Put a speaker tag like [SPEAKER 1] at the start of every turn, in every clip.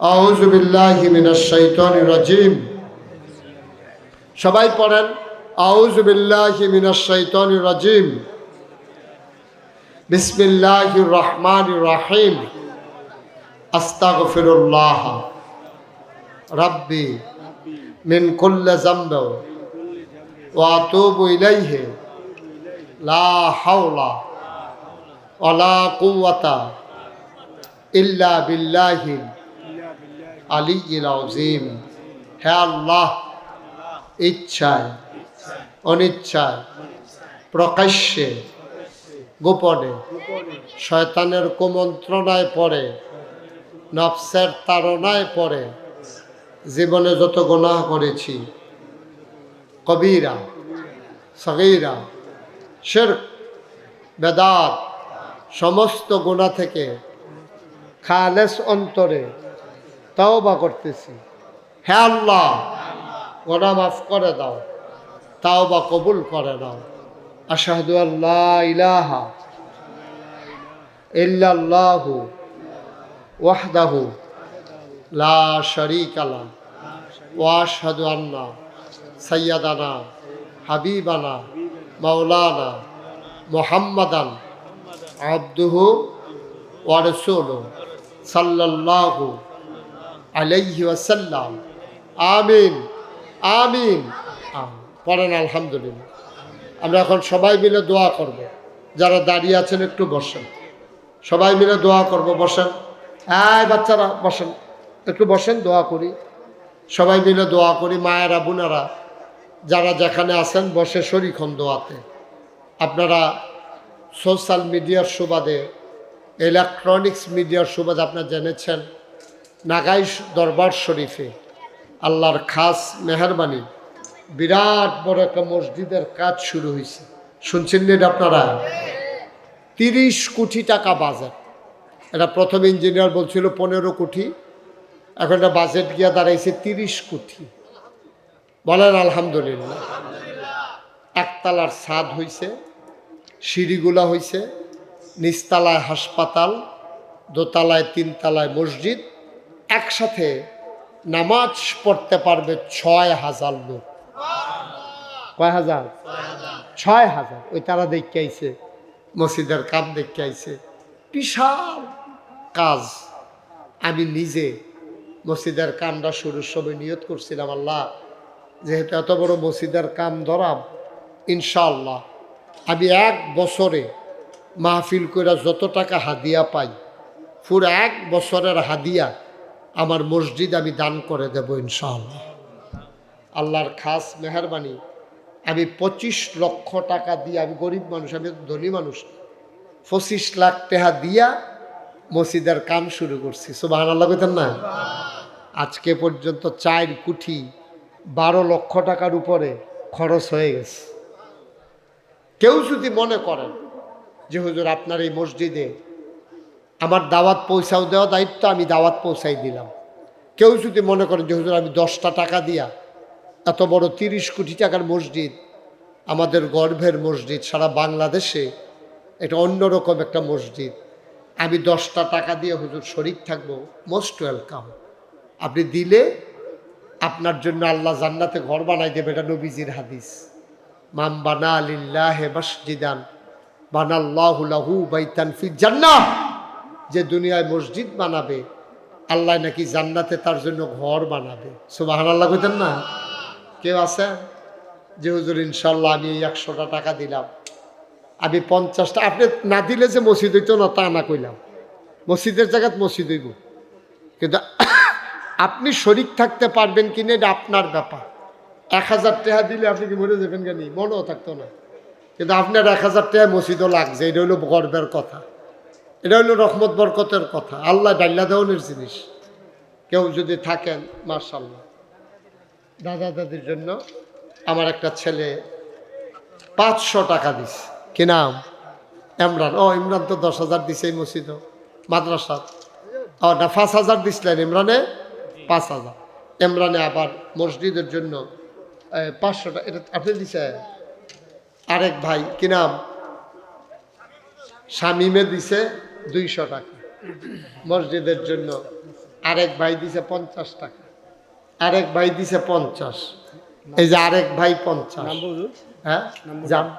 [SPEAKER 1] আউযু বিল্লাহি মিনাশ শাইতানির রাজিম। সবাই পড়েন, আউযু বিল্লাহি মিনাশ শাইতানির রাজিম। বিসমিল্লাহির রহমানির রহিম। আস্তাগফিরুল্লাহ। রাব্বি মিন কুল্লি যামব ওয়া আতুবু ইলাইহি। লা হাওলা ওয়ালা কুওয়াতা ইল্লা বিল্লাহিল আলিয়্যিল আযীম। হে আল্লাহ, ইচ্ছায়, অনিচ্ছায়, প্রকাশ্যে, গোপনে, শয়তানের কুমন্ত্রণায় পড়ে, নফসের তাড়নায় পড়ে, জীবনে যত গুনাহ করেছি, কবিরা, সগীরা, শিরক, বেদাত, সমস্ত গুণা থেকে খালেস অন্তরে তাওবা করতেছি। হে আল্লাহ গোনা মাফ করে দাও। তাওবা কবুল করে দাও আশাহাদু আল্লাহ ইলাহা ইল্লাল্লাহু ওয়াহদাহু লা শারীকা লা ওয়া আশহাদু আন্না সাইয়্যিদানা, হাবিবানা, মাওলানা মুহাম্মাদান আবদুহু ওয়া রাসূলুহু সাল্লাল্লাহু আলাইহি ওয়াসাল্লাম। আমিন আমিন। আমিন। পড়েন, আলহামদুলিল্লাহ। আমরা এখন সবাই মিলে দোয়া করব। যারা দাঁড়িয়ে আছেন, একটু বসেন। সবাই মিলে দোয়া করব, বসেন। হ্যাঁ বাচ্চারা, বসেন। একটু বসেন, দোয়া করি। সবাই মিলে দোয়া করি, মায়েরা, বোনেরা। যারা যেখানে আছেন, বসে শরিখন দোয়াতে। আপনারা সোশ্যাল মিডিয়ার সুবাদে ইলেকট্রনিক্স মিডিয়ার সুবাদে আপনারা জেনেছেন। নাগাই দরবার শরীফে আল্লাহর খাস মেহরবানি, বিরাট বড় একটা মসজিদের কাজ শুরু হয়েছে শুনছেন না আপনারা? তিরিশ কোটি টাকা বাজেট। এটা প্রথম ইঞ্জিনিয়ার বলছিল পনেরো কোটি। এখন এটা বাজেট গিয়া দাঁড়াইছে তিরিশ কোটি। বলেন আলহামদুলিল্লাহ। একতলার ছাদ হইছে, সিঁড়িগুলা হইছে, নিচতলায় হাসপাতাল, দোতলায় তিনতলায় মসজিদ একসাথে নামাজ পড়তে পারবে ছয় হাজার লোক। কয় হাজার? ছয় হাজার। ওই তারা দেখতে আইছে, মসজিদের কাম দেখতে আইছে। বিশাল কাজ। আমি নিজে মসজিদের কামটা শুরুর সময় নিয়ত করছিলাম, আল্লাহ, যেহেতু এত বড় মসজিদের কাম ধরাম, ইনশাআল্লাহ। আমি এক বছরে মাহফিল করে যত টাকা হাদিয়া পাই, পুরো এক বছরের হাদিয়া আমার মসজিদ আমি দান করে দেব ইনশাআল্লাহ। আল্লাহর খাস মেহরবানি, আমি পঁচিশ লক্ষ টাকা দিয়ে, আমি গরিব মানুষ, আমি ধনী মানুষ, পঁচিশ লাখ টাকা দিয়া মসজিদের কাম শুরু করছি। সুবাহ আল্লাহ কইতেন না? আজকে পর্যন্ত চার কোটি বারো লক্ষ টাকার উপরে খরচ হয়ে গেছে। কেউ যদি মনে করেন যে, হুজুর আপনার এই মসজিদে আমার দাওয়াত পৌঁছাও দেওয়া দায়িত্ব আমি দাওয়াত পৌঁছাই দিলাম। কেউ যদি মনে করেন যে, হুজুর, আমি দশটা টাকা দিয়া এত বড় তিরিশ কোটি টাকার মসজিদ, আমাদের গর্ভের মসজিদ, সারা বাংলাদেশে এটা অন্যরকম একটা মসজিদ, আমি দশটা টাকা দিয়ে হুজুর শরিক থাকব মোস্ট ওয়েলকাম আপনি দিলে আপনার জন্য আল্লাহ জান্নাতে ঘর বানাই দেবে, এটা নবীজির হাদিস। মাম বানা আলিল্লাহে মসজিদান বানাল্লাহু লাহু বাইতান ফি জান্নাহ। যে দুনিয়ায় মসজিদ বানাবে, আল্লাহ নাকি জান্নাতে তার জন্য ঘর বানাবে। সুবাহান আল্লাহ কইতেন না? কেউ আছে? যে হুজুর ইনশাল্লাহ আমি এই একশোটা টাকা দিলাম। আমি পঞ্চাশটা, আপনি না দিলে যে মসজিদ হইতো না, তা না কইলাম। মসজিদের জায়গাত মসজিদ হইব। কিন্তু আপনি শরিক থাকতে পারবেন কিনা এটা আপনার ব্যাপার। এক হাজার টাকা দিলে আপনি কি মরে যাবেন কেন? মনেও থাকতো না। কিন্তু আপনার এক হাজার টাকা মসজিদও লাগছে, এটা হলো গর্বের কথা। এটা হলো রহমত, বরকতের কথা। আল্লাহ ডাল্লা দেওয়ানের জিনিস। কেউ যদি থাকেন মার্শাল্লাহ দাদা দাদির জন্য আমার একটা ছেলে পাঁচশো টাকা দিস কি নাম? ইমরান। ও, ইমরান তো দশ হাজার দিছে এই মসজিদও মাদ্রাসা ও, না, পাঁচ হাজার দিছিলেন ইমরানে? পাঁচ হাজার। ইমরানে আবার মসজিদের জন্য পাঁচশো টাকা এটা আপনি দিছে? আরেক ভাই, কি নাম? শামিমে দিছে। দুইশো টাকা। মসজিদের জন্য আরেক ভাই দিছে পঞ্চাশ টাকা। আরেক ভাই দিছে পঞ্চাশ। এই যে আরেক ভাই পঞ্চাশ। হ্যাঁ? যান।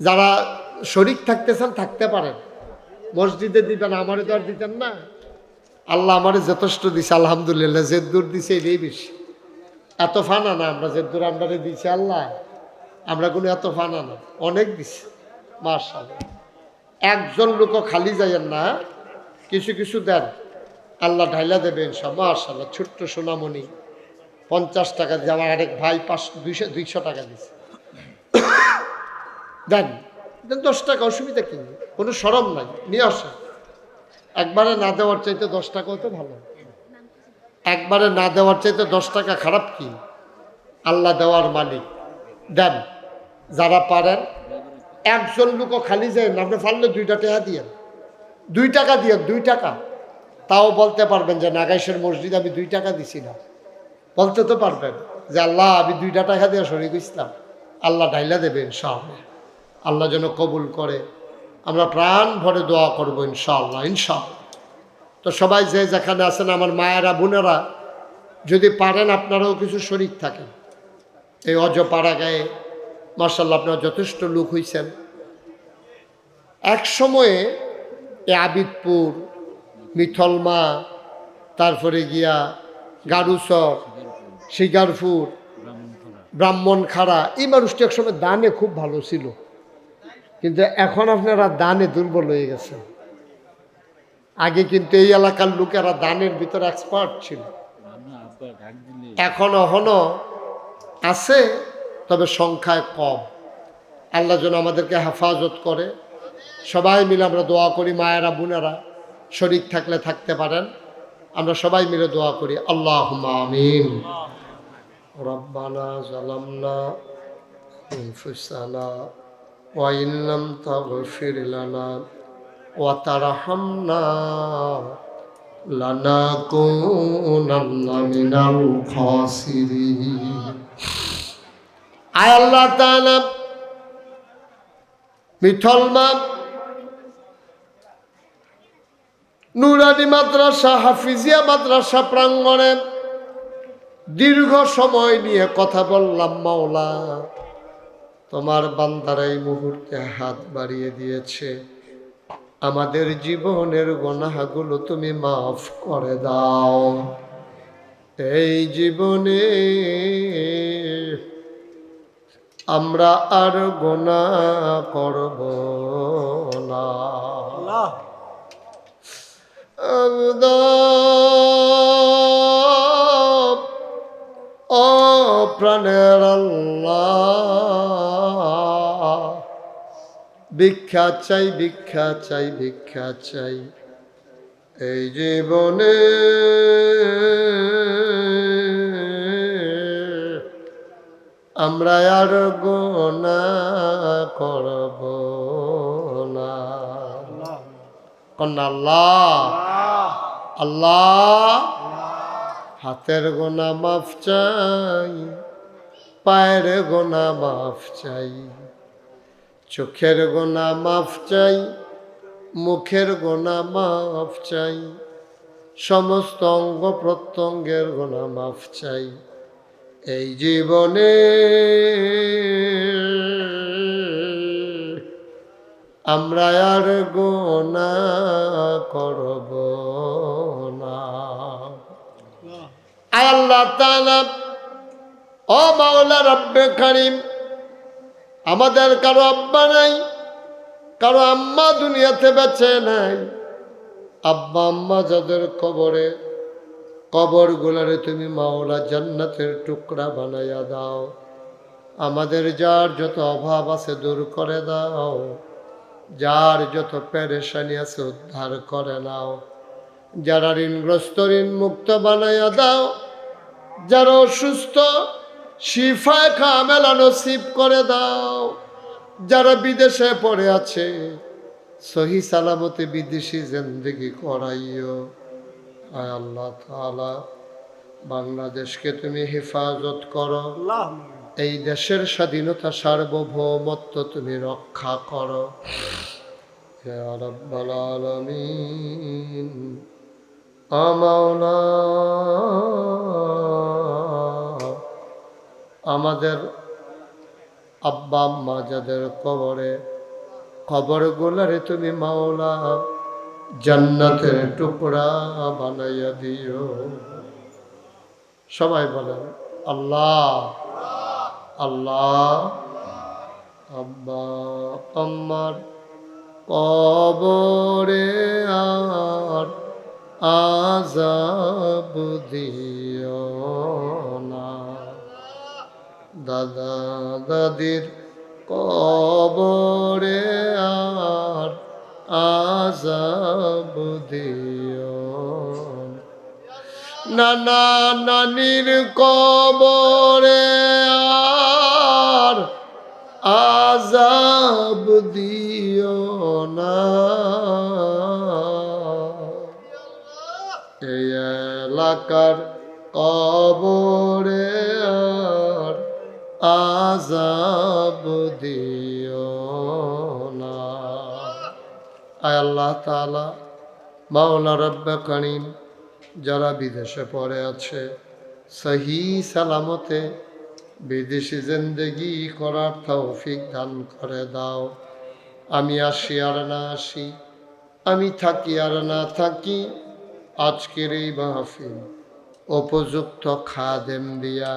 [SPEAKER 1] যারা শরিক থাকতেছেন থাকতে পারেন। মসজিদে দিবেন আমারে তো আর দিতেন না। আল্লাহ আমারে যথেষ্ট দিছে আলহামদুলিল্লাহ। যে দূর দিছে এটাই বেশি। এত ফানা না আমরা যে দূর দিছি আল্লাহ। আমরা কোনো এত ফানা না। অনেক দিছি মার্শাল একজন লোকও খালি যাইয়েন না। কিছু কিছু দেন। আল্লাহ ঢাইলা দেবেন সব মার্শাল্লাহ ছোট্ট সোনামণি। পঞ্চাশ টাকা দিয়ে আমার আরেক ভাই পাঁচশো দুইশো দুইশো টাকা দিছে দেন। দেন দশ টাকা, অসুবিধা কি? কোনো সরম নাই, নিয়ে আসে একবারে না দেওয়ার চাইতে দশ টাকাও তো ভালো। একবারে না দেওয়ার চাইতে দশ টাকা খারাপ কি? আল্লাহ দেওয়ার মালিক। দেন, যারা পারেন একজন লোকও খালি যায় না আপনি পারলে দুইটা টাকা দিয়েন। দুই টাকা দিয়েন, দুই টাকা। তাও বলতে পারবেন যে, নাগাইশের মসজিদ আমি দুই টাকা দিছি না। বলতে তো পারবেন যে, আল্লাহ, আমি দুইটা টাকা দিয়ে শরীর ইসলাম আল্লাহ ডাইলা দেবে ইনশাআল্লাহ। আল্লাহ যেন কবুল করে। আমরা প্রাণ ভরে দোয়া করব ইনশাআল্লাহ ইনশাআল্লাহ। তো সবাই যে যেখানে আছেন, আমার মায়েরা, বোনেরা, যদি পারেন, আপনারাও কিছু শরিক থাকেন। এই অজ পাড়া গায়ে মার্শাল্লাহ আপনারা যথেষ্ট লোক হইছেন। এক সময়ে এ আবিদপুর মিথলমা তারপরে গিয়া গারুসর শিকারপুর ব্রাহ্মণ খাড়া এই মানুষটি একসময় দানে খুব ভালো ছিল। কিন্তু এখন আপনারা দানে দুর্বল হয়ে গেছেন। আগে কিন্তু এই এলাকার লোকেরা দানের ভিতরে এক্সপার্ট ছিল। এখন এখনও আছে। তবে সংখ্যায় কম আল্লাহ যেন আমাদেরকে হেফাজত করে সবাই মিলে আমরা দোয়া করি মায়েরা বোনেরা শরিক থাকলে থাকতে পারেন আমরা সবাই মিলে দোয়া করি আল্লাহ আমিন রব্বানা জালামনা أنفسنا وإن لم تغفر لنا وترحمنا لنكونن من الخاسرين আয় আল্লাহ মিথল মা, নুরানি মাদ্রাসা, হাফিজিয়া মাদ্রাসা প্রাঙ্গণে দীর্ঘ সময় নিয়ে কথা বললাম, মাওলা, তোমার বান্দার এই মুহূর্তে হাত বাড়িয়ে দিয়েছে। আমাদের জীবনের গোনাগুলো তুমি মাফ করে দাও। এই জীবনে আমরা আর গোনা করব না। ও প্রাণের ভিক্ষা চাই ভিক্ষা চাই ভিক্ষা চাই। এই জীবনে আমরা আর গোনা করব না।
[SPEAKER 2] আল্লাহ।
[SPEAKER 1] আল্লাহ। হাতের গোনা মাফ চাই, পায়ের গোনা মাফ চাই, চোখের গোনা মাফ চাই, মুখের গোনা মাফ চাই, সমস্ত অঙ্গ প্রত্যঙ্গের গোনা মাফ চাই। এই জীবনে আমরা আর গোনা করব না। আল্লাহ তাআলা, ও মাওলা রব্বে করিম, আমাদের কারও আব্বা নাই, কারও আম্মা দুনিয়াতে বেঁচে নাই। আব্বা আম্মা যাদের কবরে কবর গুলারে তুমি মাওলা জান্নাতের টুকরা বানাইয়া দাও। আমাদের যার যত অভাব আছে দূর করে দাও। যার যত পেরেশানি আছে উদ্ধার করে নাও। যারা ঋণগ্রস্ত ঋণ মুক্ত বানাইয়া দাও। যারা অসুস্থ শিফায় কামেলা নসিব করে দাও। যারা বিদেশে পড়ে আছে, সহি সালামতে বিদেশি জিন্দগি করাইও। আয় আল্লাহ তাআলা বাংলাদেশকে তুমি হেফাজত করো। এই দেশের স্বাধীনতা সার্বভৌমত্ব তুমি রক্ষা করো। আলামিন আমাদের আব্বা আম্মা যাদের কবরে কবর গোলারে তুমি মাওলা জান্নাতের টুকরা বানাইয়া দিও। সবাই বলেন, আল্লাহ আল্লাহ, আব্বা, আম্মার কবরে আর আজাব দিও না। দাদা দাদির কবরে আর আজাব নানা নানির কবরে আর আজাব দিও না। এই এলাকার কবরে আর আজাব দিও আল্লাহ তালা মাওলা রব্বা কানিম যারা বিদেশে পড়ে আছে, সহি সালামতে বিদেশি জিন্দগি করার তৌফিক দান করে দাও। আমি আসি আর না আসি, আমি থাকি আর না থাকি, আজকের এই মাহফিল উপযুক্ত খাদেম দিয়া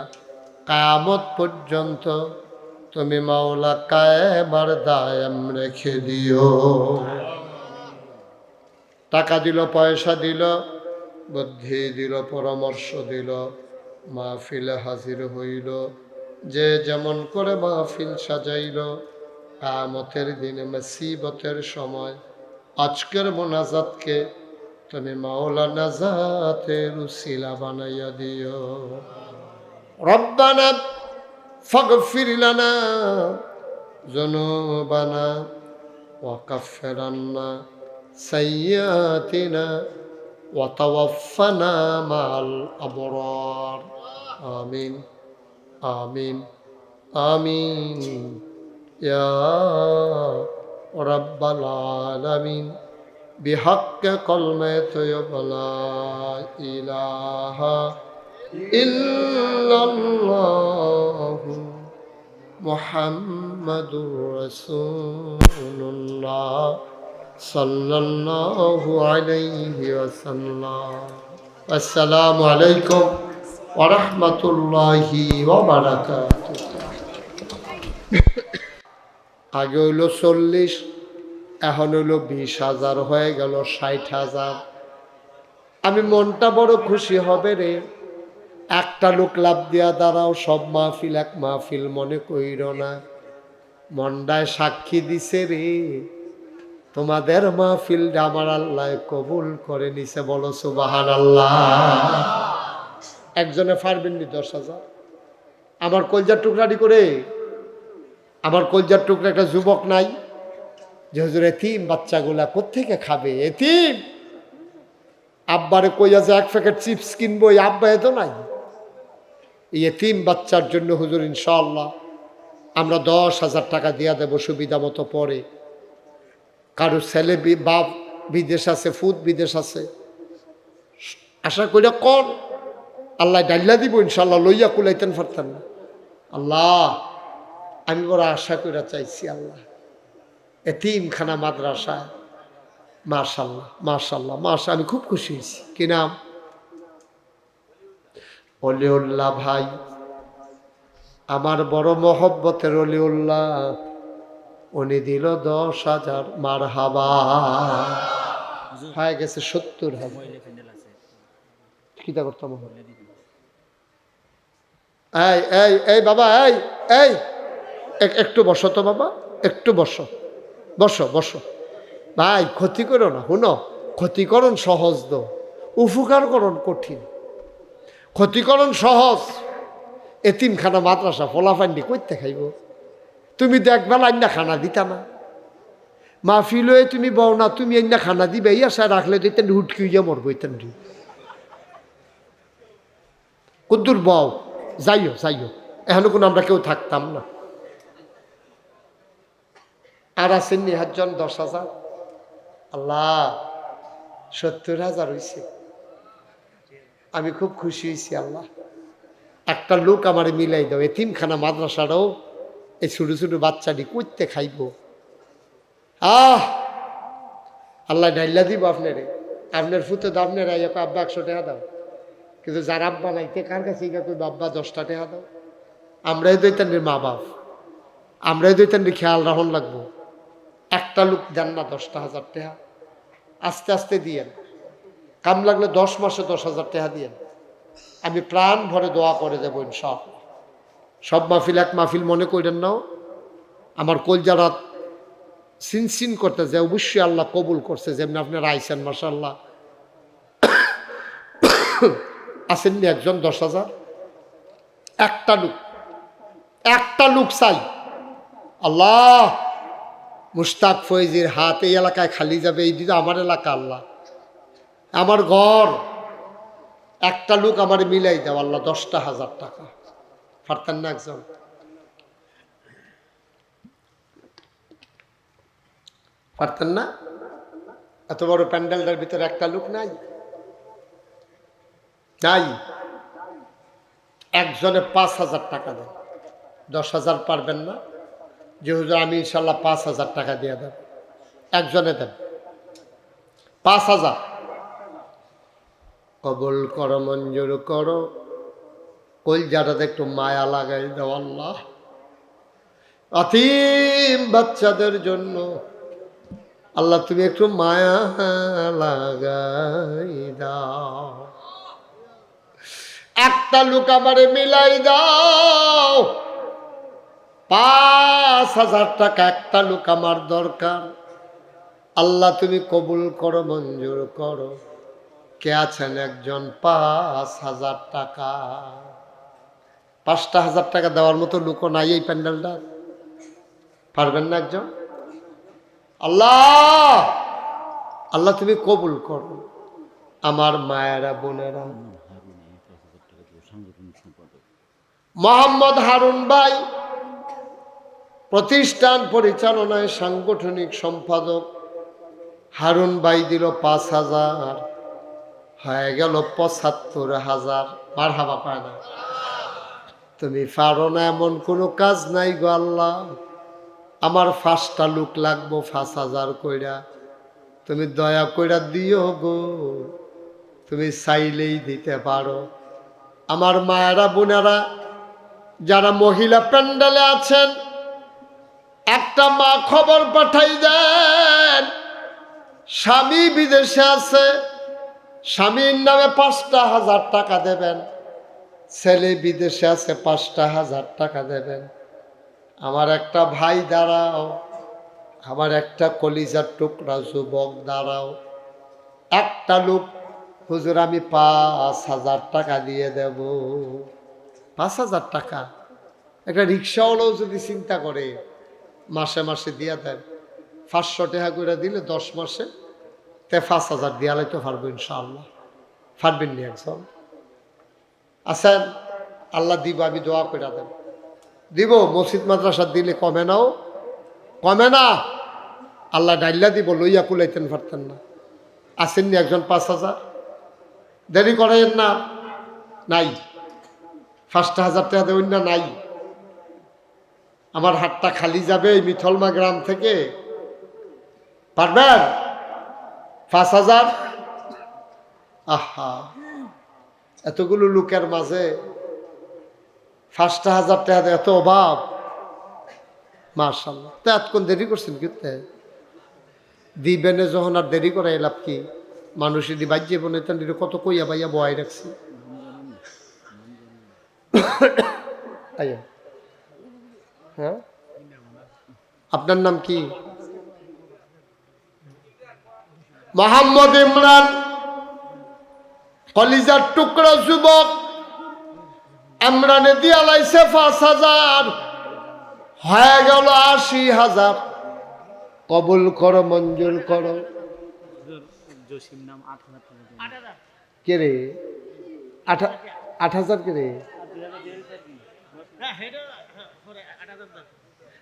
[SPEAKER 1] কামত পর্যন্ত তুমি মাওলা কায়বার দায়াম রেখে দিও। টাকা দিল, পয়সা দিল, বুদ্ধি দিল, পরামর্শ দিল, মাহফিলে হাজির হইল। যে যেমন করে মাহফিল সাজাইল কামতের দিনে, মুসিবতের সময়। আজকের মোনাজাতকে তুমি মাওলা নাজাতের উসিলা বানাইয়া দিও। রব্বানা ফাগফির লানা জুনুবানা ওয়াকাফির আন্না। সাইয়্যাতিনা وتوفنا مع الأبرار آمين آمين آمين يا رب العالمين بحق كلمة لا إله إلا الله محمد رسول الله সাল্লাল্লাহু আলাইহি আগে হইল চল্লিশ, এখন হইল বিশ হাজার, হয়ে গেল ষাট হাজার। আমি মনটা বড় খুশি হবে রে। একটা লোক লাভ দিয়া দ্বারাও সব মাহফিল এক মাহফিল মনে কইর না। মনটায় সাক্ষী দিছে রে। তোমাদের মাহফিলটা আমার আল্লাহ কবুল করে নিছে, বলো সুবাহান আল্লাহ একজনে পারবেন নি দশ হাজার? আমার কলজার টুকরাটি করে? আমার কলজার টুকরা একটা যুবক নাই? যে হুজুর, এতিম বাচ্চাগুলা কোথেকে খাবে? এতিম! আব্বারে কইয়া যে এক প্যাকেট চিপস কিনবো, এই আব্বা এত নাই। এই এতিম বাচ্চার জন্য হুজুর ইনশাল্লাহ আমরা দশ হাজার টাকা দিয়া দেবো সুবিধা মতো পরে। কারও ছেলে বাপ বিদেশ আছে ফুদ বিদেশ আছে। আশা করিয়া কর, আল্লাহ ডাল্লা দিব ইনশাল্লাহ লইয়া কুলাইতেন পারতেন না। আল্লাহ, আমি বড় আশা কইরা চাইছি, আল্লাহ। এতিমখানা মাদ্রাসা মাশাল্লাহ মাশাল্লাহ মাশা আমি খুব খুশি হয়েছি। কি নাম? অলিউল্লাহ ভাই, আমার বড় মহব্বতের অলিউল্লাহ। উনি দিল দশ হাজার মার হাবা হয়ে গেছে সত্তর হাজার। কিতা করতাম এই এই এই বাবা এই এই। একটু বসো তো বাবা একটু বসো। বসো বসো। ভাই ক্ষতি করো না শুনো। ক্ষতিকরণ সহজ দো উপকারকরণ কঠিন। ক্ষতিকরণ সহজ। এতিমখানা মাদ্রাসা ফলাফান্ডি করতে খাইব? তুমি তো একবেলা আইনা খানা দিতা না। মাহফিল হয়ে তুমি বও না, তুমি আইনা খানা দিবে, এই আশা রাখলে দিতেন হুটকি হইয়া মরবো, ইতেন কুদ্দুর বও, যাইও যাইও। এখনও কোনো আমরা কেউ থাকতাম না। আর আছেন নিহাজন দশ হাজার। আল্লাহ, সত্তর হাজার হয়েছে আমি খুব খুশি হয়েছি আল্লাহ। একটা লোক আমার মিলাই দাও, এতিমখানা মাদ্রাসাটাও এই ছোটো ছোটো বাচ্চাটি করতে খাইব। আহ! আল্লাহ ডাইল্লা দিব আপনারে। আপনার ফুতে তো আপনার আব্বা, একশো টাকা দাও। কিন্তু যার আব্বা নাইতে কার কাছে গিয়ে কইব, আব্বা, দশটা টাকা দাও। আমরাই দৈতান্ডির মা বাপ আমরাই দৈতান্ডির খেয়াল রাখুন লাগবো। একটা লোক দেন না দশটা হাজার টাকা। আস্তে আস্তে দিয়েন। কাম লাগলে দশ মাসে দশ হাজার টাকা দিয়েন। আমি প্রাণ ভরে দোয়া করে দেবো ইনশাল সব মাহফিল এক মাহফিল মনে করেন নাও। আমার কলজারা সিনসিন করতে যে অবশ্যই আল্লাহ কবুল করছে, যেমনি আপনারা আইসেন মাসাল্লাহ আসেননি একজন, দশ হাজার। একটা লোক একটা লোক চাই। আল্লাহ মুস্তাক ফয়েজির হাত এই এলাকায় খালি যাবে, এই দিকে আমার এলাকা, আল্লাহ। আমার ঘর, একটা লোক আমার মিলাই দাও, আল্লাহ দশটা হাজার টাকা। পারতেন না একজন পারতেন না এত বড় প্যান্ডেলটার ভিতরে একটা লোক নাই? নাই। একজনে পাঁচ হাজার টাকা দেন। দশ হাজার পারবেন না। যে হুজুর আমি ইনশাল্লাহ পাঁচ হাজার টাকা দিয়ে দেব। একজনে দেন। পাঁচ হাজার। কবল করো, মঞ্জুর করো। কলজাটাতে একটু মায়া লাগাই দাও আল্লাহ। অতিম বাচ্চাদের জন্য আল্লাহ তুমি একটু মায়া লাগাই দাও। একটা লোক আমারে মিলাই দাও। পাঁচ হাজার টাকা একটা লোক আমার দরকার। আল্লাহ তুমি কবুল করো, মঞ্জুর করো। কে আছেন একজন? পাঁচ হাজার টাকা। পাঁচটা হাজার টাকা দেওয়ার মতো লোকও নাই এই প্যান্ডেলটা। পারবেন না একজন? আল্লাহ! আল্লাহ, তুমি কবুল করো। আমার মায়েরা, বোনেরা। মোহাম্মদ হারুন ভাই, প্রতিষ্ঠান পরিচালনায় সাংগঠনিক সম্পাদক। হারুন ভাই দিল পাঁচ হাজার, হয়ে গেল পঁচাত্তর হাজার। মার হাবা পায় না। তুমি পারো না, এমন কোনো কাজ নাই গো আল্লাহ। আমার ফার্স্টটা লুক লাগবো পাঁচ হাজার কইরা। তুমি দয়া কইরা দিও গো। তুমি চাইলেই দিতে পারো। আমার মায়েরা, বোনেরা, যারা মহিলা প্যান্ডেলে আছেন, একটা মা খবর পাঠাই দেন। স্বামী বিদেশে আছে, স্বামীর নামে পাঁচটা হাজার টাকা দেবেন। ছেলে বিদেশে আছে, পাঁচটা হাজার টাকা দেবেন। আমার একটা ভাই দাঁড়াও, আমার একটা কলিজার টুকরা যুবক দাঁড়াও। একটা লোক, হুজুর, আমি পাঁচ হাজার টাকা দিয়ে দেব। পাঁচ হাজার টাকা? একটা রিক্সাওয়ালাও যদি চিন্তা করে, মাসে মাসে দিয়া দেন। পাঁচশো টাকা করে দিলে দশ মাসে তে পাঁচ হাজার দিয়া লাইতে পারব ইনশাআল্লাহ। পারবেন নি একজন? আছেন আল্লাহ দিব, আমি দোয়া করে দেব। দিব, মসজিদ, মাদ্রাসা দিলে কমে নাও। কমে না। আল্লাহ ডাইল্লা দিব, লইয়া কুলাইতেন পারতেন না। আসেননি একজন পাঁচ হাজার। দেরি করেন না। নাই। পাঁচটা হাজার টাকা দেবেন না, নাই। আমার হাতটা খালি যাবে এই মিথলমা গ্রাম থেকে। পারবেন? পাঁচ হাজার? আহা। এতগুলো লোকের মাঝে পাঁচটা হাজার টাকা এত অভাব। মার্শাল্লাহ তা এতক্ষণ দেরি করছেন কিন্তু দিবেনে যখন আর দেরি করে এলাপ কি? মানুষের বাজ্যে বনে তান কত কইয়া বাইয়া বয় রাখছি। হ্যাঁ? আপনার নাম কি? মোহাম্মদ ইমরান কলিজার টুকরা যুবক দিয়া লাইছে পাঁচ হাজার। হয়ে গেল আশি হাজার। কবুল কর মঞ্জুর কর। কে রে? আট হাজার কে রে?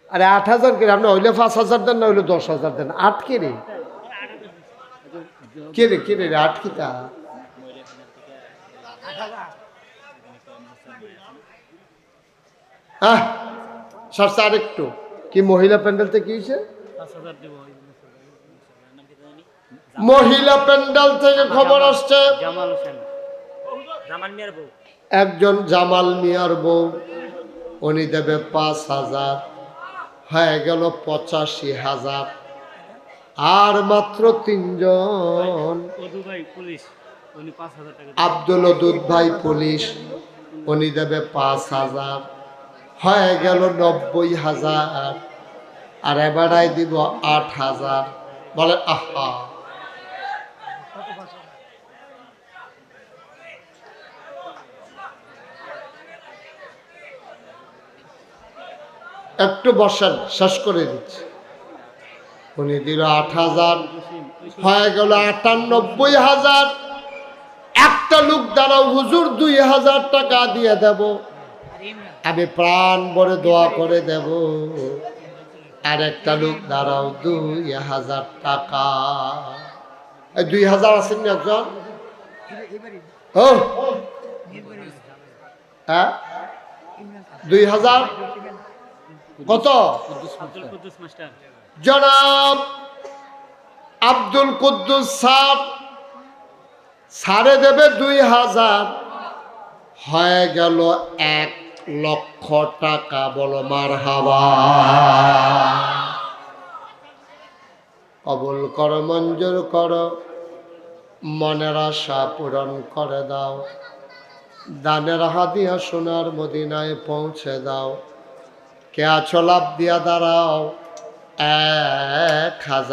[SPEAKER 1] আরে আট হাজার কে আপনি হইলে পাঁচ হাজার দেন না হইলে দশ হাজার দেন। আট কে রে? কে রে কে রে রে? আট কি হ্যাঁ সরষে আরেকটু। কি মহিলা প্যান্ডেল থেকে কি হয়েছে মহিলা প্যান্ডেল থেকে খবর আসছে। একজন জামাল মিয়ার বউ। উনি দেবে পাঁচ হাজার। হয়ে গেল পঁচাশি হাজার। আর মাত্র তিনজন। আব্দুল দুধ ভাই পুলিশ। উনি দেবে পাঁচ হাজার। হয়ে গেল নব্বই হাজার। আর এবারাই দিব আট হাজার। বলে, আহা। একটু বসেন, শেষ করে দিচ্ছি। উনি দিল আট হাজার। হয়ে গেল আটানব্বই হাজার। একটা লোক দাঁড়াও, হুজুর দুই হাজার টাকা দিয়ে দেব। আমি প্রাণ ভরে দোয়া করে দেব। আর একটা লোক, দাঁড়াও, দুই হাজার টাকা। দুই হাজার আছেন না একজন? হ্যাঁ? দুই হাজার? কত? জনাব আব্দুল কুদ্দুস স্যার সারে দেবে দুই হাজার। হয়ে গেল এক লক্ষ টাকা বলো মার হাবা কবুল কর, মঞ্জুর কর, মনের আশা পূরণ করে দাও। দানের হাদিয়া সোনার মদিনায় পৌঁছে দাও। কে আছো লাভ দিয়া দাঁড়াও, এক হাজার